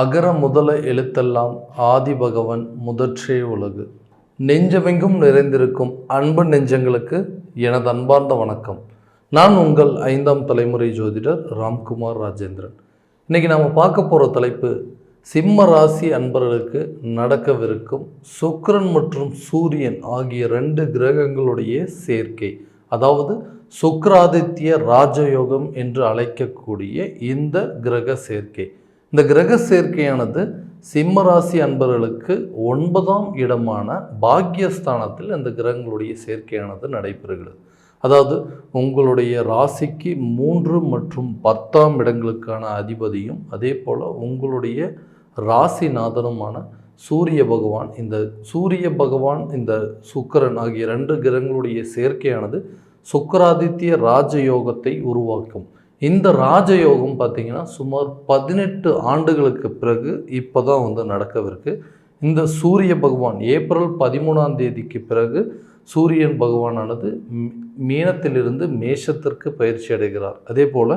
அகர முதல எழுத்தெல்லாம் ஆதி பகவன் முதற்றே உலகு. நெஞ்சமெங்கும் நிறைந்திருக்கும் அன்பு நெஞ்சங்களுக்கு எனது அன்பார்ந்த வணக்கம். நான் உங்கள் ஐந்தாம் தலைமுறை ஜோதிடர் ராம்குமார் ராஜேந்திரன். இன்னைக்கு நாம் பார்க்க போகிற தலைப்பு சிம்ம ராசி அன்பர்களுக்கு நடக்கவிருக்கும் சுக்கரன் மற்றும் சூரியன் ஆகிய ரெண்டு கிரகங்களுடைய சேர்க்கை அதாவது சுக்கராதித்ய ராஜயோகம் என்று அழைக்கக்கூடிய இந்த கிரக சேர்க்கை. இந்த கிரக சேர்க்கையானது சிம்ம ராசி அன்பர்களுக்கு ஒன்பதாம் இடமான பாக்யஸ்தானத்தில் இந்த கிரகங்களுடைய சேர்க்கையானது நடைபெறுகிறது. அதாவது உங்களுடைய ராசிக்கு மூன்று மற்றும் பத்தாம் இடங்களுக்கான அதிபதியும் அதே போல் உங்களுடைய ராசிநாதனுமான சூரிய பகவான் இந்த சூரிய பகவான் இந்த சுக்கிரன் ஆகிய ரெண்டு கிரகங்களுடைய சேர்க்கையானது சுக்கராதித்ய ராஜயோகத்தை உருவாக்கும். இந்த ராஜயோகம் பார்த்தீங்கன்னா சுமார் பதினெட்டு ஆண்டுகளுக்கு பிறகு இப்போ தான் வந்து நடக்கவிருக்கு. இந்த சூரிய பகவான் ஏப்ரல் பதிமூணாம் தேதிக்கு பிறகு சூரியன் பகவானானது மீனத்திலிருந்து மேஷத்திற்கு பயிற்சி அடைகிறார். அதே போல்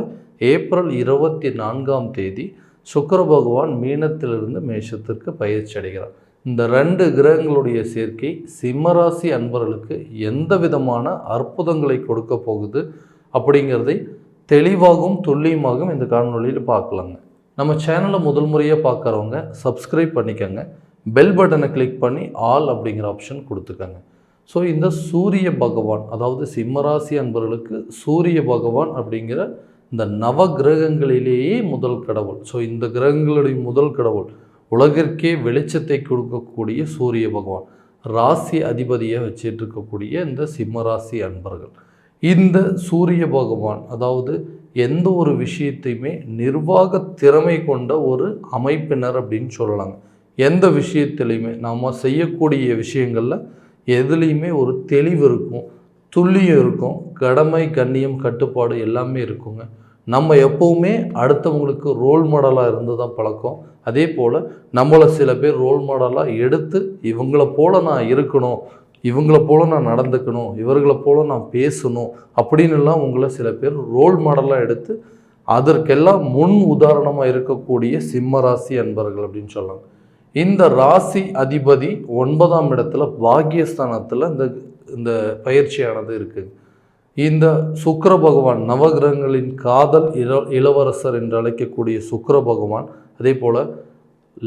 ஏப்ரல் இருபத்தி நான்காம் தேதி சுக்கர பகவான் மீனத்திலிருந்து மேஷத்திற்கு பயிற்சி அடைகிறார். இந்த ரெண்டு கிரகங்களுடைய சேர்க்கை சிம்மராசி அன்பர்களுக்கு எந்த விதமான அற்புதங்களை கொடுக்க போகுது அப்படிங்கிறதை தெளிவாகவும் துல்லியமாகவும் இந்த காணொலியில் பார்க்கலாங்க. நம்ம சேனலை முதல் முறையாக பார்க்குறவங்க சப்ஸ்கிரைப் பண்ணிக்கோங்க. பெல் பட்டனை கிளிக் பண்ணி ஆல் அப்படிங்கிற ஆப்ஷன் கொடுத்துக்கோங்க. ஸோ இந்த சூரிய பகவான் அதாவது சிம்மராசி அன்பர்களுக்கு சூரிய பகவான் அப்படிங்கிற இந்த நவ கிரகங்களிலேயே முதல் கடவுள். ஸோ இந்த கிரகங்களுடைய முதல் கடவுள் உலகிற்கே வெளிச்சத்தை கொடுக்கக்கூடிய சூரிய பகவான் ராசி அதிபதியை வச்சிட்டு இருக்கக்கூடிய இந்த சிம்மராசி அன்பர்கள். இந்த சூரிய பகவான் அதாவது எந்த ஒரு விஷயத்தையுமே நிர்வாக திறமை கொண்ட ஒரு அமைப்பினர் அப்படின்னு சொல்லலாங்க. எந்த விஷயத்துலையுமே நாம் செய்யக்கூடிய விஷயங்களில் எதுலேயுமே ஒரு தெளிவு இருக்கும் துல்லியம் இருக்கும் கடமை கண்ணியம் கட்டுப்பாடு எல்லாமே இருக்குங்க. நம்ம எப்போவுமே அடுத்தவங்களுக்கு ரோல் மாடலாக இருந்து தான் பழக்கம். அதே போல் நம்மளை சில பேர் ரோல் மாடலாக எடுத்து இவங்கள போல் நான் இருக்கணும் இவங்களை போல நான் நடந்துக்கணும் இவர்களை போல நான் பேசணும் அப்படின்னுலாம் உங்களை சில பேர் ரோல் மாடலாக எடுத்து அதற்கெல்லாம் முன் உதாரணமாக இருக்கக்கூடிய சிம்ம ராசி அன்பர்கள் அப்படின்னு சொல்லலாம் இந்த ராசி அதிபதி ஒன்பதாம் இடத்துல பாக்கியஸ்தானத்தில் இந்த இந்த பயிற்சியானது இருக்குது இந்த சுக்கர பகவான் நவகிரகங்களின் காதல் இள இளவரசர் என்று அழைக்கக்கூடிய சுக்கர பகவான் அதே போல்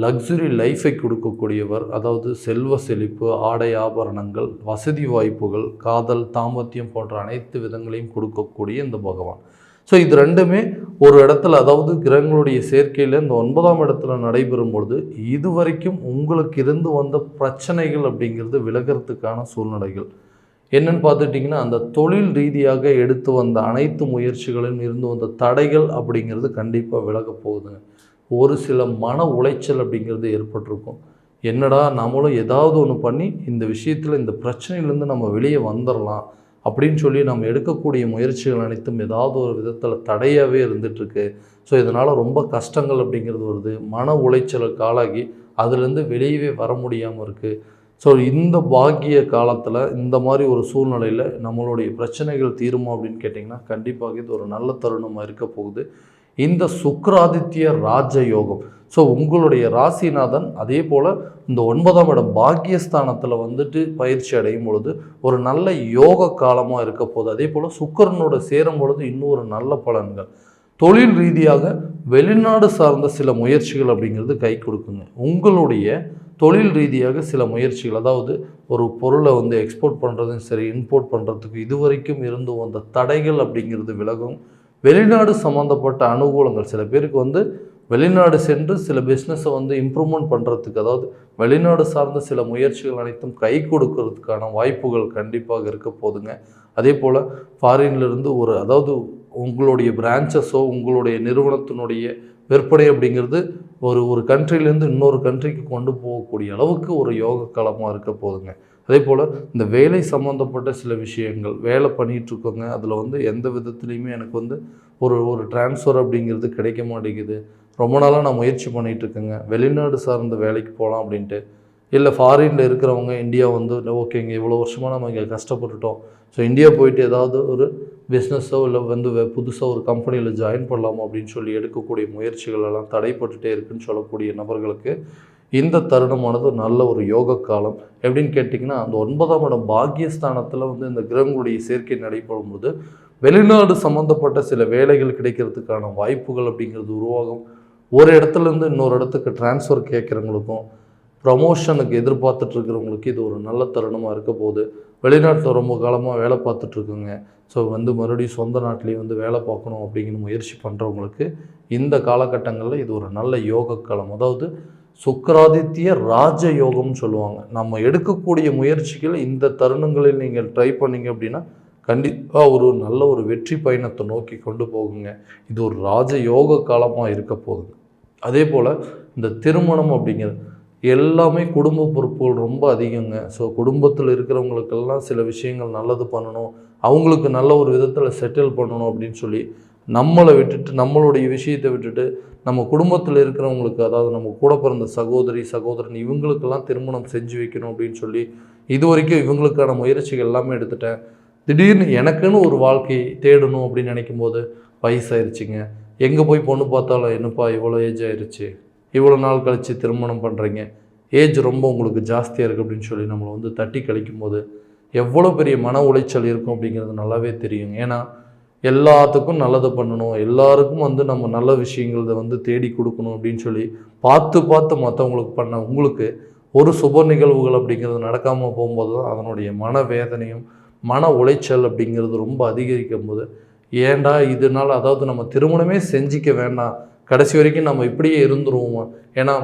லக்ஸுரி லைஃபை கொடுக்கக்கூடியவர் அதாவது செல்வ செழிப்பு ஆடை ஆபரணங்கள் வசதி வாய்ப்புகள் காதல் தாமத்தியம் போன்ற அனைத்து விதங்களையும் கொடுக்கக்கூடிய இந்த பகவான். ஸோ இது ரெண்டுமே ஒரு இடத்துல அதாவது கிரகங்களுடைய சேர்க்கையில் இந்த ஒன்பதாம் இடத்துல நடைபெறும் பொழுது இதுவரைக்கும் உங்களுக்கு இருந்து வந்த பிரச்சனைகள் அப்படிங்கிறது விலகிறதுக்கான சூழ்நிலைகள். என்னன்னு பார்த்துட்டிங்கன்னா அந்த தொழில் ரீதியாக எடுத்து வந்த அனைத்து முயற்சிகளிலும் இருந்து வந்த தடைகள் அப்படிங்கிறது கண்டிப்பாக விலக போகுதுங்க. ஒரு சில மன உளைச்சல் அப்படிங்கிறது ஏற்பட்டிருக்கும். என்னடா நம்மளும் ஏதாவது ஒன்று பண்ணி இந்த விஷயத்தில் இந்த பிரச்சனையிலேருந்து நம்ம வெளியே வந்துடலாம் அப்படின்னு சொல்லி நம்ம எடுக்கக்கூடிய முயற்சிகள் அனைத்தும் ஏதாவது ஒரு விதத்தில் தடையாகவே இருந்துகிட்ருக்கு ஸோ இதனால் ரொம்ப கஷ்டங்கள் அப்படிங்கிறது வருது. மன உளைச்சலுக்கு ஆளாகி அதுலேருந்து வெளியவே வர முடியாமல் இருக்குது ஸோ இந்த பாக்கிய காலத்தில் இந்த மாதிரி ஒரு சூழ்நிலையில் நம்மளுடைய பிரச்சனைகள் தீருமா அப்படின்னு கேட்டிங்கன்னா கண்டிப்பாக இது ஒரு நல்ல தருணமாக இருக்க போகுது. இந்த சுக்ராதித்ய ராஜயோகம். ஸோ உங்களுடைய ராசிநாதன் அதே போல் இந்த ஒன்பதாம் இடம் பாக்கியஸ்தானத்தில் வந்துட்டு பயிற்சி அடையும் பொழுது ஒரு நல்ல யோக காலமாக இருக்க போகுது. அதே போல் சுக்கிரனோட சேரும் பொழுது இன்னும் ஒரு நல்ல பலன்கள். தொழில் ரீதியாக வெளிநாடு சார்ந்த சில முயற்சிகள் அப்படிங்கிறது கை கொடுக்குங்க. உங்களுடைய தொழில் ரீதியாக சில முயற்சிகள் அதாவது ஒரு பொருளை வந்து எக்ஸ்போர்ட் பண்ணுறதும் சரி இம்போர்ட் பண்ணுறதுக்கு இதுவரைக்கும் இருந்து வந்த தடைகள் அப்படிங்கிறது விலகும். வெளிநாடு சம்மந்தப்பட்ட அனுகூலங்கள். சில பேருக்கு வந்து வெளிநாடு சென்று சில பிஸ்னஸை வந்து இம்ப்ரூவ்மெண்ட் பண்ணுறதுக்கு அதாவது வெளிநாடு சார்ந்த சில முயற்சிகள் அனைத்தும் கை கொடுக்கறதுக்கான வாய்ப்புகள் கண்டிப்பாக இருக்க போதுங்க. அதே போல் ஃபாரின்லேருந்து ஒரு அதாவது உங்களுடைய பிரான்ச்சஸோ உங்களுடைய நிறுவனத்தினுடைய விற்பனை அப்படிங்கிறது ஒரு ஒரு கண்ட்ரிலேருந்து இன்னொரு கண்ட்ரிக்கு கொண்டு போகக்கூடிய அளவுக்கு ஒரு யோக காலமாக இருக்க போதுங்க. அதே போல் இந்த வேலை சம்மந்தப்பட்ட சில விஷயங்கள் வேலை பண்ணிகிட்டு இருக்கோங்க அதில் வந்து எந்த விதத்துலேயுமே எனக்கு வந்து ஒரு ஒரு டிரான்ஸ்ஃபர் அப்படிங்கிறது கிடைக்க மாட்டேங்குது. ரொம்ப நாளாக நான் முயற்சி பண்ணிகிட்டு இருக்கேங்க வெளிநாடு சார்ந்த வேலைக்கு போகலாம் அப்படின்ட்டு. இல்லை ஃபாரினில் இருக்கிறவங்க இந்தியா வந்து ஓகேங்க இவ்வளோ வருஷமாக நம்ம இங்கே கஷ்டப்பட்டுட்டோம். ஸோ இந்தியா போயிட்டு ஏதாவது ஒரு பிஸ்னஸோ இல்லை வந்து புதுசாக ஒரு கம்பெனியில் ஜாயின் பண்ணலாமா? அப்படின்னு சொல்லி எடுக்கக்கூடிய முயற்சிகள் எல்லாம் தடைப்பட்டுட்டே இருக்குன்னு சொல்லக்கூடிய நபர்களுக்கு இந்த தருணமானது நல்ல ஒரு யோக காலம். எப்படின்னு கேட்டிங்கன்னா அந்த ஒன்பதாம் இடம் பாக்கியஸ்தானத்தில் வந்து இந்த கிரகங்களுடைய சேர்க்கை நடைபெறும் போது வெளிநாடு சம்மந்தப்பட்ட சில வேலைகள் கிடைக்கிறதுக்கான வாய்ப்புகள் அப்படிங்கிறது உருவாகும். ஒரு இடத்துலேருந்து இன்னொரு இடத்துக்கு ட்ரான்ஸ்ஃபர் கேட்குறவங்களுக்கும் ப்ரமோஷனுக்கு எதிர்பார்த்துட்ருக்கிறவங்களுக்கு இது ஒரு நல்ல தருணமாக இருக்க போகுது. வெளிநாட்டில் ரொம்ப காலமாக வேலை பார்த்துட்ருக்குங்க ஸோ வந்து மறுபடியும் சொந்த நாட்டிலேயே வந்து வேலை பார்க்கணும் அப்படிங்கிற முயற்சி பண்ணுறவங்களுக்கு இந்த காலகட்டங்களில் இது ஒரு நல்ல யோக காலம். அதாவது சுக்கராதித்ய ராஜ யோகம்னு சொல்லுவாங்க. நம்ம எடுக்கக்கூடிய முயற்சிகள் இந்த தருணங்களில் நீங்கள் ட்ரை பண்ணீங்க அப்படின்னா கண்டிப்பாக ஒரு நல்ல ஒரு வெற்றி பயணத்தை நோக்கி கொண்டு போகுங்க. இது ஒரு ராஜ யோக காலமாக இருக்க போகுது. அதே போல் இந்த திருமணம் அப்படிங்கிறது எல்லாமே குடும்ப பொறுப்புகள் ரொம்ப அதிகங்க. ஸோ குடும்பத்தில் இருக்கிறவங்களுக்கெல்லாம் சில விஷயங்கள் நல்லது பண்ணணும். அவங்களுக்கு நல்ல ஒரு விதத்தில் செட்டில் பண்ணணும் அப்படின்னு சொல்லி நம்மளை விட்டுட்டு நம்மளுடைய விஷயத்தை விட்டுட்டு நம்ம குடும்பத்தில் இருக்கிறவங்களுக்கு அதாவது நம்ம கூட பிறந்த சகோதரி சகோதரன் இவங்களுக்கெல்லாம் திருமணம் செஞ்சு வைக்கணும் அப்படின்னு சொல்லி இது வரைக்கும் இவங்களுக்கான முயற்சிகள் எல்லாமே எடுத்துட்டேன். திடீர்னு எனக்குன்னு ஒரு வாழ்க்கை தேடணும் அப்படின்னு நினைக்கும் போது வயசாயிருச்சுங்க. எங்கே போய் பொண்ணு பார்த்தாலும் என்னப்பா இவ்வளோ ஏஜ் ஆயிடுச்சு இவ்வளோ நாள் கழித்து திருமணம் பண்ணுறீங்க ஏஜ் ரொம்ப உங்களுக்கு ஜாஸ்தியாக இருக்குது அப்படின்னு சொல்லி நம்மளை வந்து தட்டி கழிக்கும் போது எவ்வளோ பெரிய மன உளைச்சல் இருக்கும் அப்படிங்கிறது நல்லாவே தெரியும் ஏன்னா எல்லாத்துக்கும் நல்லது பண்ணணும். எல்லாருக்கும் வந்து நம்ம நல்ல விஷயங்களை வந்து தேடி கொடுக்கணும் அப்படின்னு சொல்லி பார்த்து பார்த்து மற்றவங்களுக்கு பண்ண உங்களுக்கு ஒரு சுப நிகழ்வுகள் அப்படிங்கிறது நடக்காமல் போகும்போது தான் அதனுடைய மன வேதனையும் மன உளைச்சல் அப்படிங்கிறது ரொம்ப அதிகரிக்கும் போது ஏன்டா இதனால் அதாவது நம்ம திருமணமே செஞ்சிக்க வேண்டாம். கடைசி வரைக்கும் நம்ம இப்படியே இருந்துருவோம்? ஏன்னா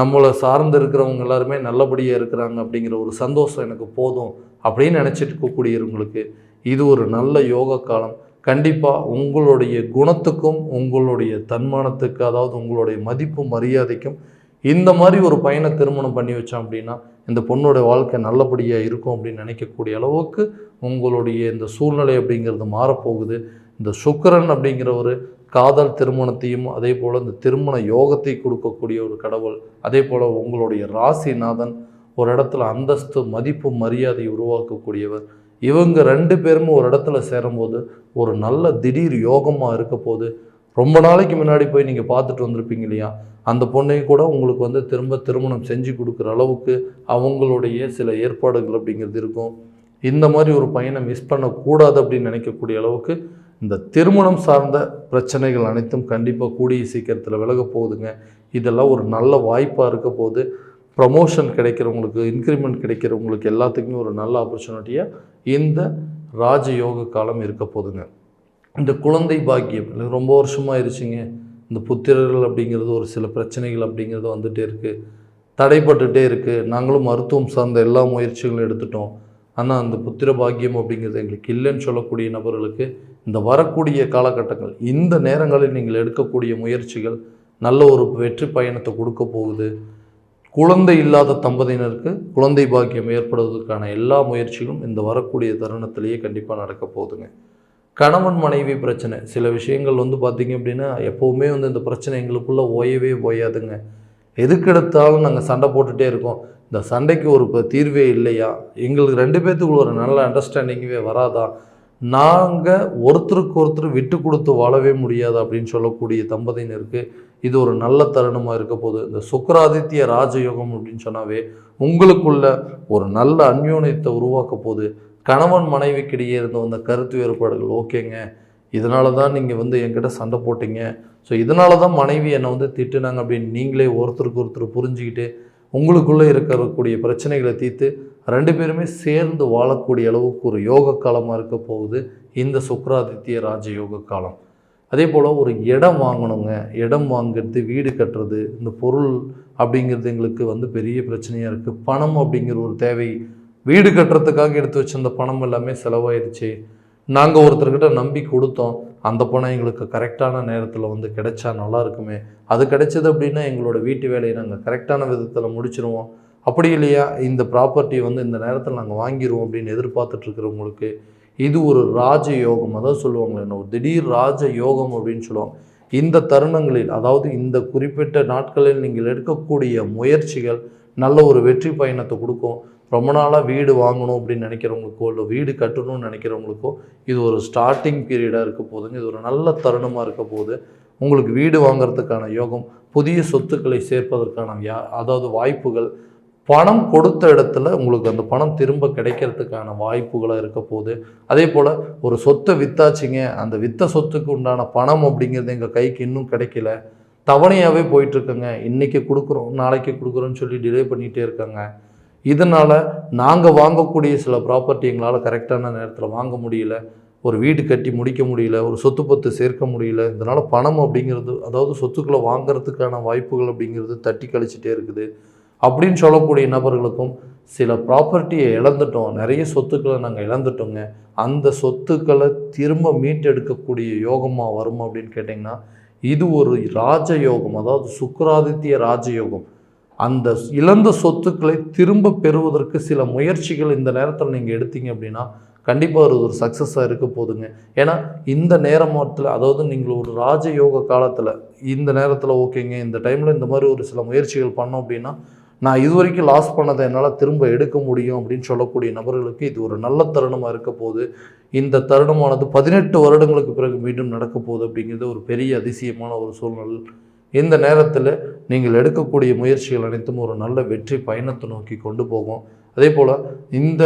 நம்மளை சார்ந்து இருக்கிறவங்க எல்லாருமே நல்லபடியாக இருக்கிறாங்க அப்படிங்கிற ஒரு சந்தோஷம் எனக்கு போதும் அப்படின்னு நினச்சிட்டு இருக்கக்கூடியவங்களுக்கு இது ஒரு நல்ல யோக காலம் கண்டிப்பாக உங்களுடைய குணத்துக்கும் உங்களுடைய தன்மானத்துக்கு அதாவது உங்களுடைய மதிப்பு மரியாதைக்கும் இந்த மாதிரி ஒரு பையனை திருமணம் பண்ணி வச்சோம் அப்படின்னா இந்த பொண்ணோட வாழ்க்கை நல்லபடியாக இருக்கும் அப்படின்னு நினைக்கக்கூடிய அளவுக்கு உங்களுடைய இந்த சூழ்நிலை அப்படிங்கிறது மாறப்போகுது. இந்த சுக்கரன் அப்படிங்கிற ஒரு காதல் திருமணத்தையும் அதே போல் இந்த திருமண யோகத்தை கொடுக்கக்கூடிய ஒரு கடவுள் அதே போல் உங்களுடைய ராசிநாதன் ஒரு இடத்துல அந்தஸ்து மதிப்பு மரியாதை உருவாக்கக்கூடியவர். இவங்க ரெண்டு பேரும் ஒரு இடத்துல சேரும்போது ஒரு நல்ல திடீர் யோகமாக இருக்க போது ரொம்ப நாளைக்கு முன்னாடி போய் நீங்கள் பார்த்துட்டு வந்திருப்பீங்க இல்லையா? அந்த பொண்ணையும் கூட உங்களுக்கு வந்து திரும்ப திருமணம் செஞ்சு கொடுக்குற அளவுக்கு அவங்களுடைய சில ஏற்பாடுகள் அப்படிங்கிறது இருக்கும். இந்த மாதிரி ஒரு பையனை மிஸ் பண்ணக்கூடாது அப்படின்னு நினைக்கக்கூடிய அளவுக்கு இந்த திருமணம் சார்ந்த பிரச்சனைகள் அனைத்தும் கண்டிப்பாக கூடிய சீக்கிரத்தில் விலக போகுதுங்க. இதெல்லாம் ஒரு நல்ல வாய்ப்பாக இருக்க போது ப்ரமோஷன் கிடைக்கிறவங்களுக்கு இன்க்ரிமெண்ட் கிடைக்கிறவங்களுக்கு எல்லாத்துக்குமே ஒரு நல்ல ஆப்பர்ச்சுனிட்டியாக இந்த ராஜயோக காலம் இருக்க போதுங்க இந்த குழந்தை பாக்கியம் இல்லை ரொம்ப வருஷமாக ஆயிடுச்சுங்க இந்த புத்திரர்கள் அப்படிங்கிறது ஒரு சில பிரச்சனைகள் அப்படிங்கிறது வந்துகிட்டே இருக்குது தடைப்பட்டுகிட்டே இருக்குது நாங்களும் மருத்துவம் சார்ந்த எல்லா முயற்சிகளும் எடுத்துட்டோம். ஆனால் அந்த புத்திர பாக்கியம் அப்படிங்கிறது எங்களுக்கு இல்லைன்னு சொல்லக்கூடிய நபர்களுக்கு இந்த வரக்கூடிய காலகட்டங்கள் இந்த நேரங்களில் நீங்கள் எடுக்கக்கூடிய முயற்சிகள் நல்ல ஒரு வெற்றி பயணத்தை கொடுக்க போகுது. குழந்தை இல்லாத தம்பதியினருக்கு குழந்தை பாக்கியம் ஏற்படுவதற்கான எல்லா முயற்சிகளும் இந்த வரக்கூடிய தருணத்திலேயே கண்டிப்பாக நடக்க போகுதுங்க. கணவன் மனைவி பிரச்சனை. சில விஷயங்கள் வந்து பார்த்திங்க அப்படின்னா எப்போவுமே வந்து இந்த பிரச்சனை எங்களுக்குள்ளே ஓயவே ஓயாதுங்க. எதுக்கெடுத்தாலும் நாங்கள் சண்டை போட்டுகிட்டே இருக்கோம். இந்த சண்டைக்கு ஒரு இப்போ தீர்வே இல்லையா? எங்களுக்கு ரெண்டு பேர்த்துக்குள்ள ஒரு நல்ல அண்டர்ஸ்டாண்டிங்கே வராதா? நாங்கள் ஒருத்தருக்கு ஒருத்தர் விட்டு கொடுத்து வாழவே முடியாது? அப்படின்னு சொல்லக்கூடிய தம்பதியினருக்கு இது ஒரு நல்ல தருணமாக இருக்க போகுது. இந்த சுக்கராதித்ய ராஜயோகம் அப்படின்னு சொன்னாவே உங்களுக்குள்ள ஒரு நல்ல அந்யோன்யத்தை உருவாக்க போகுது. கணவன் மனைவிக்கிடையே இருந்த வந்த கருத்து வேறுபாடுகள் ஓகேங்க. இதனால தான் நீங்கள் வந்து என்கிட்ட சண்டை போட்டீங்க. ஸோ இதனால தான் மனைவி என்னை வந்து திட்டுனாங்க அப்படின்னு நீங்களே ஒருத்தருக்கு ஒருத்தர் புரிஞ்சுக்கிட்டு உங்களுக்குள்ளே இருக்கக்கூடிய பிரச்சனைகளை தீர்த்து ரெண்டு பேருமே சேர்ந்து வாழக்கூடிய அளவுக்கு ஒரு யோக காலமாக இருக்க போகுது இந்த சுக்கராதித்ய ராஜயோக காலம். அதே போல் ஒரு இடம் வாங்கணுங்க. இடம் வாங்கிறது வீடு கட்டுறது இந்த பொருள் அப்படிங்கிறது எங்களுக்கு வந்து பெரிய பிரச்சனையாக இருக்குது பணம் அப்படிங்கிற ஒரு தேவை. வீடு கட்டுறதுக்காக எடுத்து வச்சிருந்த பணம் எல்லாமே செலவாயிடுச்சு நாங்கள் ஒருத்தர்கிட்ட நம்பி கொடுத்தோம். அந்த பணம் எங்களுக்கு கரெக்டான நேரத்தில் வந்து கிடைச்சா நல்லா இருக்குமே. அது கிடைச்சது அப்படின்னா எங்களோட வீட்டு வேலையை நாங்கள் கரெக்டான விதத்தில் முடிச்சிருவோம். அப்படி இல்லையா? இந்த ப்ராப்பர்ட்டி வந்து இந்த நேரத்தில் நாங்கள் வாங்கிடுவோம் அப்படின்னு எதிர்பார்த்துட்ருக்குறவங்களுக்கு இது ஒரு ராஜ யோகம். அதாவது சொல்லுவாங்களே என்ன ஒரு திடீர் ராஜ யோகம் அப்படின்னு சொல்லுவாங்க. இந்த தருணங்களில் அதாவது இந்த குறிப்பிட்ட நாட்களில் நீங்கள் எடுக்கக்கூடிய முயற்சிகள் நல்ல ஒரு வெற்றி பயணத்தை கொடுக்கும். ரொம்ப நாளாக வீடு வாங்கணும் அப்படின்னு நினைக்கிறவங்களுக்கோ இல்லை வீடு கட்டணும்னு நினைக்கிறவங்களுக்கோ இது ஒரு ஸ்டார்டிங் பீரியடாக இருக்க போதுங்க இது ஒரு நல்ல தருணமாக இருக்க போகுது. உங்களுக்கு வீடு வாங்கிறதுக்கான யோகம் புதிய சொத்துக்களை சேர்ப்பதற்கான யா அதாவது வாய்ப்புகள் பணம் கொடுத்த இடத்துல உங்களுக்கு அந்த பணம் திரும்ப கிடைக்கிறதுக்கான வாய்ப்புகளாக இருக்க போகுது. அதே போல் ஒரு சொத்தை வித்தாச்சிங்க அந்த வித்த சொத்துக்கு உண்டான பணம் அப்படிங்கிறது எங்கள் கைக்கு இன்னும் கிடைக்கல. தவணையாகவே போயிட்டுருக்குங்க. இன்றைக்கி கொடுக்குறோம் நாளைக்கு கொடுக்குறோன்னு சொல்லி டிலே பண்ணிகிட்டே இருக்காங்க. இதனால் நாங்கள் வாங்கக்கூடிய சில ப்ராப்பர்ட்டி எங்களால் கரெக்டான நேரத்தில் வாங்க முடியல. ஒரு வீடு கட்டி முடிக்க முடியல ஒரு சொத்து பத்து சேர்க்க முடியல. இதனால் பணம் அப்படிங்கிறது அதாவது சொத்துக்களை வாங்குறதுக்கான வாய்ப்புகள் அப்படிங்கிறது தட்டி கழிச்சிட்டே இருக்குது. அப்படின்னு சொல்லக்கூடிய நபர்களுக்கும் சில ப்ராப்பர்ட்டியை இழந்துட்டோம். நிறைய சொத்துக்களை நாங்கள் இழந்துட்டோங்க. அந்த சொத்துக்களை திரும்ப மீட்டெடுக்கக்கூடிய யோகமாக வரும் அப்படின்னு கேட்டிங்கன்னா இது ஒரு ராஜயோகம். அதாவது சுக்கராதித்ய ராஜயோகம். அந்த இழந்த சொத்துக்களை திரும்ப பெறுவதற்கு சில முயற்சிகள் இந்த நேரத்தில் நீங்கள் எடுத்தீங்க அப்படின்னா கண்டிப்பாக ஒரு ஒரு சக்ஸஸாக இருக்க போதுங்க. ஏன்னா இந்த நேரமாட்டில் அதாவது நீங்கள் ஒரு ராஜயோக காலத்தில் இந்த நேரத்தில் ஓகேங்க இந்த டைமில் இந்த மாதிரி ஒரு சில முயற்சிகள் பண்ணோம் அப்படின்னா நான் இது வரைக்கும் லாஸ் பண்ணதை என்னால் திரும்ப எடுக்க முடியும் அப்படின்னு சொல்லக்கூடிய நபர்களுக்கு இது ஒரு நல்ல தருணமாக இருக்க போது இந்த தருணமானது பதினெட்டு வருடங்களுக்கு பிறகு மீண்டும் நடக்க போகுது அப்படிங்கிறது ஒரு பெரிய அதிசயமான ஒரு சூழ்நிலை. இந்த நேரத்தில் நீங்கள் எடுக்கக்கூடிய முயற்சிகள் அனைத்தும் ஒரு நல்ல வெற்றி பயணத்தை நோக்கி கொண்டு போகும். அதே போல் இந்த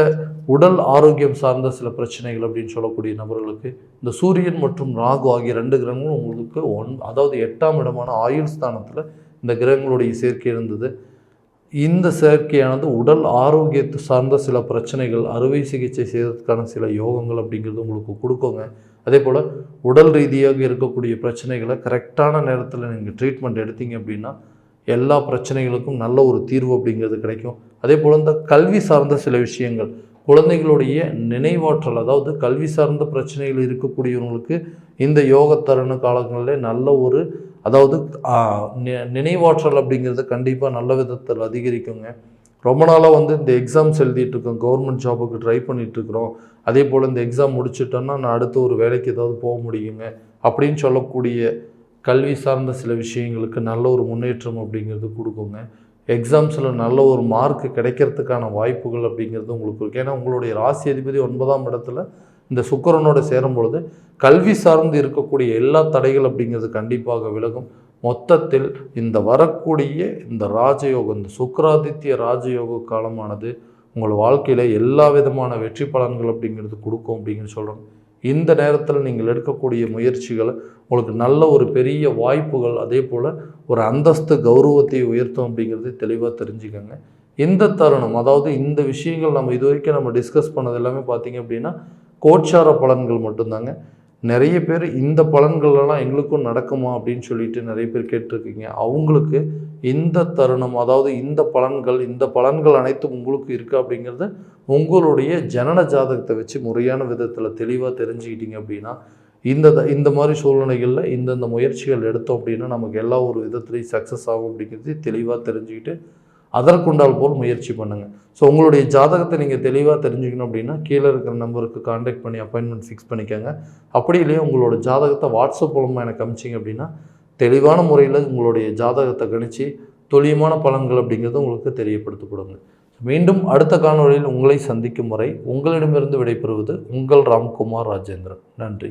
உடல் ஆரோக்கியம் சார்ந்த சில பிரச்சனைகள் அப்படின்னு சொல்லக்கூடிய நபர்களுக்கு இந்த சூரியன் மற்றும் ராகு ஆகிய ரெண்டு கிரகங்களும் உங்களுக்கு ஒன் அதாவது எட்டாம் இடமான ஆயுள் ஸ்தானத்தில் இந்த கிரகங்களுடைய சேர்க்கை இருந்தது. இந்த செயற்கையானது உடல் ஆரோக்கியத்தை சார்ந்த சில பிரச்சனைகள் அறுவை சிகிச்சை செய்வதற்கான சில யோகங்கள் அப்படிங்கிறது உங்களுக்கு கொடுக்குங்க. அதே போல் உடல் ரீதியாக இருக்கக்கூடிய பிரச்சனைகளை கரெக்டான நேரத்தில் நீங்கள் ட்ரீட்மெண்ட் எடுத்தீங்க அப்படின்னா எல்லா பிரச்சனைகளுக்கும் நல்ல ஒரு தீர்வு அப்படிங்கிறது கிடைக்கும். அதே போல் இந்த கல்வி சார்ந்த சில விஷயங்கள் குழந்தைகளுடைய நினைவாற்றல் அதாவது கல்வி சார்ந்த பிரச்சனைகள் இருக்கக்கூடியவங்களுக்கு இந்த யோக தருண காலங்களில் நல்ல ஒரு அதாவது நினைவாற்றல் அப்படிங்கிறது கண்டிப்பாக நல்ல விதத்தில் அதிகரிக்குங்க. ரொம்ப நாளாக வந்து இந்த எக்ஸாம்ஸ் எழுதிட்டுருக்கோம் கவர்மெண்ட் ஜாபுக்கு ட்ரை பண்ணிகிட்ருக்குறோம் அதே போல் இந்த எக்ஸாம் முடிச்சிட்டோன்னா நான் அடுத்து ஒரு வேலைக்கு ஏதாவது போக முடியுங்க. அப்படின்னு சொல்லக்கூடிய கல்வி சார்ந்த சில விஷயங்களுக்கு நல்ல ஒரு முன்னேற்றம் அப்படிங்கிறது கொடுக்குங்க. எக்ஸாம்ஸில் நல்ல ஒரு மார்க் கிடைக்கிறதுக்கான வாய்ப்புகள் அப்படிங்கிறது உங்களுக்கு இருக்குது ஏன்னா உங்களுடைய ராசி அதிபதி ஒன்பதாம் இடத்துல இந்த சுக்கரனோட சேரும் பொழுது கல்வி சார்ந்து இருக்கக்கூடிய எல்லா தடைகள் அப்படிங்கிறது கண்டிப்பாக விலகும். மொத்தத்தில் இந்த வரக்கூடிய இந்த ராஜயோகம் இந்த சுக்கராதித்ய ராஜயோக காலமானது உங்கள் வாழ்க்கையில் எல்லா விதமான வெற்றி பலன்கள் அப்படிங்கிறது கொடுக்கும் அப்படின்னு சொல்கிறோம் இந்த நேரத்தில் நீங்கள் எடுக்கக்கூடிய முயற்சிகள் உங்களுக்கு நல்ல ஒரு பெரிய வாய்ப்புகள் அதே போல் ஒரு அந்தஸ்து கௌரவத்தை உயர்த்தும் அப்படிங்கிறது தெளிவாக தெரிஞ்சுக்கோங்க. இந்த தருணம் அதாவது இந்த விஷயங்கள் நம்ம இது வரைக்கும் நம்ம டிஸ்கஸ் பண்ணது எல்லாமே பார்த்தீங்க அப்படின்னா கோச்சார பலன்கள் மட்டும்தாங்க. நிறைய பேர் இந்த பலன்கள்லாம் எங்களுக்கும் நடக்குமா அப்படின்னு சொல்லிட்டு நிறைய பேர் கேட்டிருக்கீங்க. அவங்களுக்கு இந்த தருணம் அதாவது இந்த பலன்கள் இந்த பலன்கள் அனைத்தும் உங்களுக்கு இருக்குது அப்படிங்கிறத உங்களுடைய ஜனன ஜாதகத்தை வச்சு முறையான விதத்தில் தெளிவாக தெரிஞ்சுக்கிட்டீங்க அப்படின்னா இந்த இந்த மாதிரி சூழ்நிலைகளில் இந்தந்த முயற்சிகள் எடுத்தோம் அப்படின்னா நமக்கு எல்லா ஒரு விதத்துலேயும் சக்ஸஸ் ஆகும் அப்படிங்கிறது தெளிவாக தெரிஞ்சுக்கிட்டு அதற்குண்டால் போல் முயற்சி பண்ணுங்கள் ஸோ உங்களுடைய ஜாதகத்தை நீங்கள் தெளிவாக தெரிஞ்சுக்கணும் அப்படின்னா கீழே இருக்கிற நம்பருக்கு காண்டாக்ட் பண்ணி அப்பாயின்மெண்ட் ஃபிக்ஸ் பண்ணிக்கோங்க. அப்படி இல்லையே உங்களோட ஜாதகத்தை வாட்ஸ்அப் மூலமாக எனக்கு அமிச்சிங்க அப்படின்னா தெளிவான முறையில் உங்களுடைய ஜாதகத்தை கணித்து துல்லியமான பலன்கள் அப்படிங்கிறது உங்களுக்கு தெரியப்படுத்தப்படுங்க மீண்டும் அடுத்த காணொலியில் உங்களை சந்திக்கும் வரை உங்களிடமிருந்து விடைபெறுவது உங்கள் ராம்குமார் ராஜேந்திரன். நன்றி.